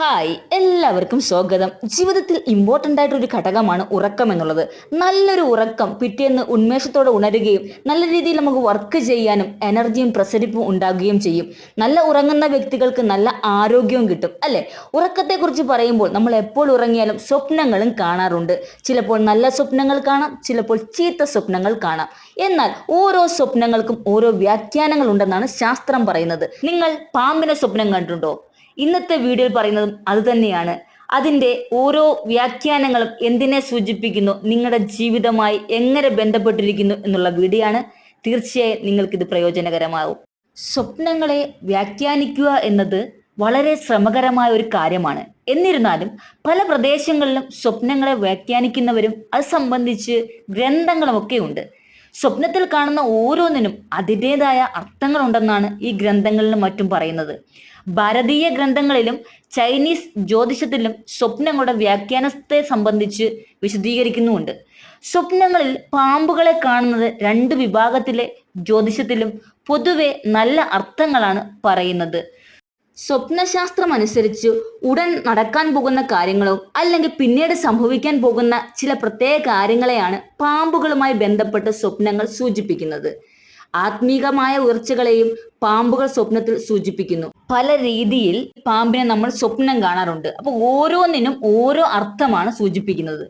Hi എല്ലാവർക്കും സ്വാഗതം. ജീവിതത്തിൽ ഇമ്പോർട്ടന്റ് ആയിട്ടൊരു ഘടകമാണ് ഉറക്കം എന്നുള്ളത്. നല്ലൊരു ഉറക്കം പിറ്റേന്ന് ഉന്മേഷത്തോടെ ഉണരുകയും നല്ല രീതിയിൽ നമുക്ക് വർക്ക് ചെയ്യാനും എനർജിയും പ്രസരിപ്പും ഉണ്ടാകുകയും ചെയ്യും. നല്ല ഉറങ്ങുന്ന വ്യക്തികൾക്ക് നല്ല ആരോഗ്യവും കിട്ടും അല്ലേ? ഉറക്കത്തെക്കുറിച്ച് പറയുമ്പോൾ നമ്മൾ എപ്പോൾ ഉറങ്ങിയാലും സ്വപ്നങ്ങളും കാണാറുണ്ട്. ചിലപ്പോൾ നല്ല സ്വപ്നങ്ങൾ കാണാം ചിലപ്പോൾ ചീത്ത സ്വപ്നങ്ങൾ കാണാം. എന്നാൽ ഓരോ സ്വപ്നങ്ങൾക്കും ഓരോ വ്യാഖ്യാനങ്ങൾ ഉണ്ടെന്നാണ് ശാസ്ത്രം പറയുന്നത്. നിങ്ങൾ പാമ്പിനെ സ്വപ്നം കണ്ടിട്ടുണ്ടോ? ഇന്നത്തെ വീഡിയോയിൽ പറയുന്നതും അതുതന്നെയാണ് അതിന്റെ ഓരോ വ്യാഖ്യാനങ്ങളും എന്തിനെ സൂചിപ്പിക്കുന്നു നിങ്ങളുടെ ജീവിതമായി എങ്ങനെ ബന്ധപ്പെട്ടിരിക്കുന്നു എന്നുള്ള വീഡിയോ ആണ്. തീർച്ചയായും നിങ്ങൾക്കിത് പ്രയോജനകരമാകും സ്വപ്നങ്ങളെ വ്യാഖ്യാനിക്കുക എന്നത് വളരെ ശ്രമകരമായ ഒരു കാര്യമാണ്. എന്നിരുന്നാലും പല പ്രദേശങ്ങളിലും സ്വപ്നങ്ങളെ വ്യാഖ്യാനിക്കുന്നവരും അത് സംബന്ധിച്ച് ഗ്രന്ഥങ്ങളുമൊക്കെ ഉണ്ട്. സ്വപ്നത്തിൽ കാണുന്ന ഓരോന്നിനും അതിന്റെതായ അർത്ഥങ്ങളുണ്ടെന്നാണ് ഈ ഗ്രന്ഥങ്ങളിലും മറ്റും പറയുന്നത്. ഭാരതീയ ഗ്രന്ഥങ്ങളിലും ചൈനീസ് ജ്യോതിഷത്തിലും സ്വപ്നങ്ങളുടെ വ്യാഖ്യാനത്തെ സംബന്ധിച്ച് വിശദീകരിക്കുന്നുമുണ്ട്. സ്വപ്നങ്ങളിൽ പാമ്പുകളെ കാണുന്നത് രണ്ട് വിഭാഗത്തിലെ ജ്യോതിഷത്തിലും പൊതുവെ നല്ല അർത്ഥങ്ങളാണ് പറയുന്നത്. സ്വപ്നശാസ്ത്രം അനുസരിച്ച് ഉടൻ നടക്കാൻ പോകുന്ന കാര്യങ്ങളോ അല്ലെങ്കിൽ പിന്നീട് സംഭവിക്കാൻ പോകുന്ന ചില പ്രത്യേക കാര്യങ്ങളെയാണ് പാമ്പുകളുമായി ബന്ധപ്പെട്ട് സ്വപ്നങ്ങൾ സൂചിപ്പിക്കുന്നത്. ആത്മീകമായ ഉയർച്ചകളെയും പാമ്പുകൾ സ്വപ്നത്തിൽ സൂചിപ്പിക്കുന്നു. പല രീതിയിൽ പാമ്പിനെ നമ്മൾ സ്വപ്നം കാണാറുണ്ട്. അപ്പോൾ ഓരോന്നിനും ഓരോ അർത്ഥമാണ് സൂചിപ്പിക്കുന്നത്.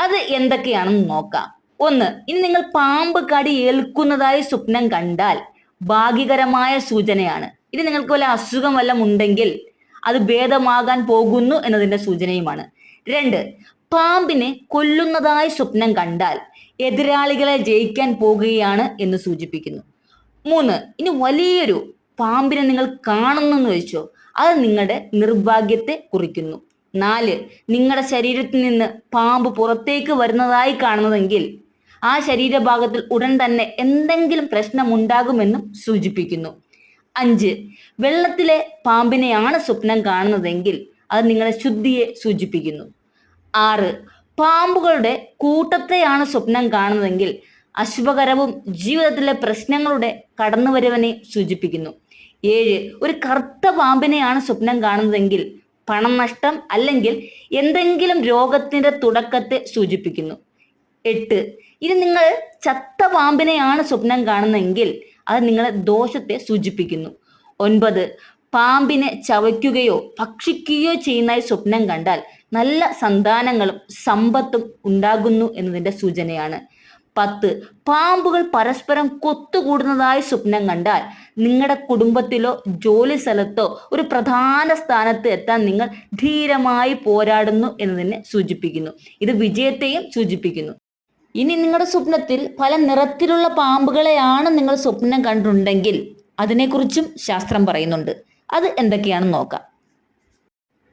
അത് എന്തൊക്കെയാണെന്ന് നോക്കാം. ഒന്ന് ഇനി നിങ്ങൾ പാമ്പ് കടി ഏൽക്കുന്നതായി സ്വപ്നം കണ്ടാൽ ഭാഗികരമായ സൂചനയാണ്. ഇത് നിങ്ങൾക്ക് വല്ല അസുഖം വല്ലതും ഉണ്ടെങ്കിൽ അത് ഭേദമാകാൻ പോകുന്നു എന്നതിന്റെ സൂചനയുമാണ്. രണ്ട് പാമ്പിനെ കൊല്ലുന്നതായി സ്വപ്നം കണ്ടാൽ എതിരാളികളെ ജയിക്കാൻ പോകുകയാണ് എന്ന് സൂചിപ്പിക്കുന്നു. മൂന്ന് ഇനി വലിയൊരു പാമ്പിനെ നിങ്ങൾ കാണുന്നെന്ന് വെച്ചോ അത് നിങ്ങളുടെ നിർഭാഗ്യത്തെ കുറിക്കുന്നു. നാല് നിങ്ങളുടെ ശരീരത്തിൽ നിന്ന് പാമ്പ് പുറത്തേക്ക് വരുന്നതായി കാണുന്നതെങ്കിൽ ആ ശരീരഭാഗത്തിൽ ഉടൻ തന്നെ എന്തെങ്കിലും പ്രശ്നമുണ്ടാകുമെന്നും സൂചിപ്പിക്കുന്നു. അഞ്ച്. വെള്ളത്തിലെ പാമ്പിനെയാണ് സ്വപ്നം കാണുന്നതെങ്കിൽ അത് നിങ്ങളെ ശുദ്ധിയെ സൂചിപ്പിക്കുന്നു. ആറ്. പാമ്പുകളുടെ കൂട്ടത്തെയാണ് സ്വപ്നം കാണുന്നതെങ്കിൽ അശുഭകരവും ജീവിതത്തിലെ പ്രശ്നങ്ങളുടെ കടന്നുവരവനെ സൂചിപ്പിക്കുന്നു. ഏഴ്. ഒരു കറുത്ത പാമ്പിനെയാണ് സ്വപ്നം കാണുന്നതെങ്കിൽ പണം നഷ്ടം അല്ലെങ്കിൽ എന്തെങ്കിലും രോഗത്തിന്റെ തുടക്കത്തെ സൂചിപ്പിക്കുന്നു. എട്ട്. ഇനി നിങ്ങൾ ചത്ത പാമ്പിനെയാണ് സ്വപ്നം കാണുന്നതെങ്കിൽ അത് നിങ്ങളെ ദോഷത്തെ സൂചിപ്പിക്കുന്നു. ഒൻപത് പാമ്പിനെ ചവയ്ക്കുകയോ ഭക്ഷിക്കുകയോ ചെയ്യുന്നതായി സ്വപ്നം കണ്ടാൽ നല്ല സന്താനങ്ങളും സമ്പത്തും ഉണ്ടാകുന്നു എന്നതിന്റെ സൂചനയാണ്. പത്ത് പാമ്പുകൾ പരസ്പരം കൊത്തുകൂടുന്നതായി സ്വപ്നം കണ്ടാൽ നിങ്ങളുടെ കുടുംബത്തിലോ ജോലി സ്ഥലത്തോ ഒരു പ്രധാന സ്ഥാനത്ത് എത്താൻ നിങ്ങൾ ധീരമായി പോരാടുന്നു എന്നതിനെ സൂചിപ്പിക്കുന്നു. ഇത് വിജയത്തെയും സൂചിപ്പിക്കുന്നു. ഇനി നിങ്ങളുടെ സ്വപ്നത്തിൽ പല നിറത്തിലുള്ള പാമ്പുകളെയാണ് നിങ്ങൾ സ്വപ്നം കണ്ടിട്ടുണ്ടെങ്കിൽ അതിനെക്കുറിച്ചും ശാസ്ത്രം പറയുന്നുണ്ട്. അത് എന്തൊക്കെയാണെന്ന് നോക്കാം.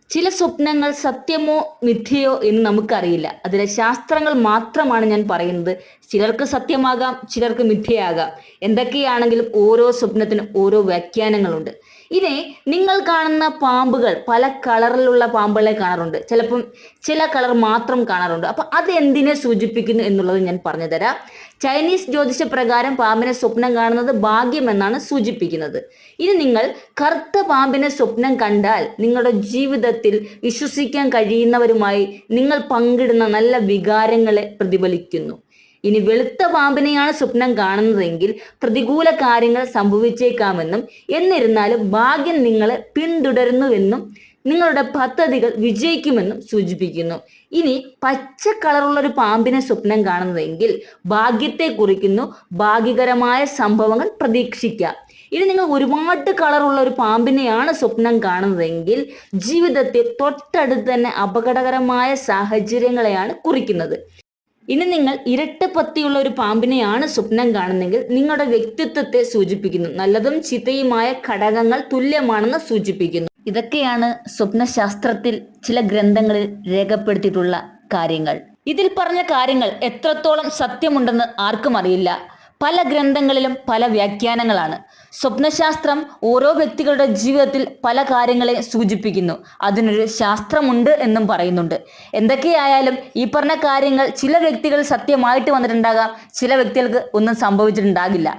ചില സ്വപ്നങ്ങൾ സത്യമോ മിഥ്യയോ എന്ന് നമുക്കറിയില്ല. അതിലെ ശാസ്ത്രങ്ങൾ മാത്രമാണ് ഞാൻ പറയുന്നത്. ചിലർക്ക് സത്യമാകാം ചിലർക്ക് മിഥ്യയാകാം. എന്തൊക്കെയാണെങ്കിലും ഓരോ സ്വപ്നത്തിനും ഓരോ വ്യാഖ്യാനങ്ങളുണ്ട്. ഇനി നിങ്ങൾ കാണുന്ന പാമ്പുകൾ പല കളറിലുള്ള പാമ്പുകളെ കാണാറുണ്ട്. ചിലപ്പം ചില കളർ മാത്രം കാണാറുണ്ട്. അപ്പൊ അത് എന്തിനെ സൂചിപ്പിക്കുന്നു എന്നുള്ളത് ഞാൻ പറഞ്ഞു തരാം. ചൈനീസ് ജ്യോതിഷ പ്രകാരം പാമ്പിനെ സ്വപ്നം കാണുന്നത് ഭാഗ്യമെന്നാണ് സൂചിപ്പിക്കുന്നത്. ഇനി നിങ്ങൾ കറുത്ത പാമ്പിനെ സ്വപ്നം കണ്ടാൽ നിങ്ങളുടെ ജീവിതത്തിൽ വിശ്വസിക്കാൻ കഴിയുന്നവരുമായി നിങ്ങൾ പങ്കിടുന്ന നല്ല വികാരങ്ങളെ പ്രതിഫലിക്കുന്നു. ഇനി വെളുത്ത പാമ്പിനെയാണ് സ്വപ്നം കാണുന്നതെങ്കിൽ പ്രതികൂല കാര്യങ്ങൾ സംഭവിച്ചേക്കാമെന്നും എന്നിരുന്നാലും ഭാഗ്യം നിങ്ങളെ പിന്തുടരുന്നുവെന്നും നിങ്ങളുടെ പദ്ധതികൾ വിജയിക്കുമെന്നും സൂചിപ്പിക്കുന്നു. ഇനി പച്ച കളറുള്ള ഒരു പാമ്പിനെ സ്വപ്നം കാണുന്നതെങ്കിൽ ഭാഗ്യത്തെ കുറിക്കുന്നു ഭാഗ്യകരമായ സംഭവങ്ങൾ പ്രതീക്ഷിക്കാം. ഇനി നിങ്ങൾ ഒരുപാട് കളറുള്ള ഒരു പാമ്പിനെയാണ് സ്വപ്നം കാണുന്നതെങ്കിൽ ജീവിതത്തെ തൊട്ടടുത്ത് തന്നെ അപകടകരമായ സാഹചര്യങ്ങളെയാണ് കുറിക്കുന്നത്. ഇനി നിങ്ങൾ ഇരട്ട പത്തിയുള്ള ഒരു പാമ്പിനെയാണ് സ്വപ്നം കാണുന്നെങ്കിൽ നിങ്ങളുടെ വ്യക്തിത്വത്തെ സൂചിപ്പിക്കുന്നു. നല്ലതും ചീത്തയുമായ ഘടകങ്ങൾ തുല്യമാണെന്ന് സൂചിപ്പിക്കുന്നു. ഇതൊക്കെയാണ് സ്വപ്നശാസ്ത്രത്തിൽ ചില ഗ്രന്ഥങ്ങളിൽ രേഖപ്പെടുത്തിയിട്ടുള്ള കാര്യങ്ങൾ. ഇതിൽ പറഞ്ഞ കാര്യങ്ങൾ എത്രത്തോളം സത്യമുണ്ടെന്ന് ആർക്കും അറിയില്ല. പല ഗ്രന്ഥങ്ങളിലും പല വ്യാഖ്യാനങ്ങളാണ്. സ്വപ്നശാസ്ത്രം ഓരോ വ്യക്തികളുടെ ജീവിതത്തിൽ പല കാര്യങ്ങളെ സൂചിപ്പിക്കുന്നു. അതിനൊരു ശാസ്ത്രമുണ്ട് എന്നും പറയുന്നുണ്ട്. എന്തൊക്കെയായാലും ഈ പറഞ്ഞ കാര്യങ്ങൾ ചില വ്യക്തികൾ സത്യമായിട്ട് വന്നിട്ടുണ്ടാകാം ചില വ്യക്തികൾക്ക് ഒന്നും സംഭവിച്ചിട്ടുണ്ടാകില്ല.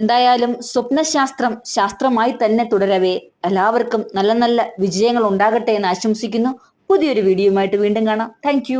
എന്തായാലും സ്വപ്നശാസ്ത്രം ശാസ്ത്രമായി തന്നെ തുടരവേ. എല്ലാവർക്കും നല്ല നല്ല വിജയങ്ങൾ ഉണ്ടാകട്ടെ എന്ന് ആശംസിക്കുന്നു. പുതിയൊരു വീഡിയോയുമായിട്ട് വീണ്ടും കാണാം. താങ്ക്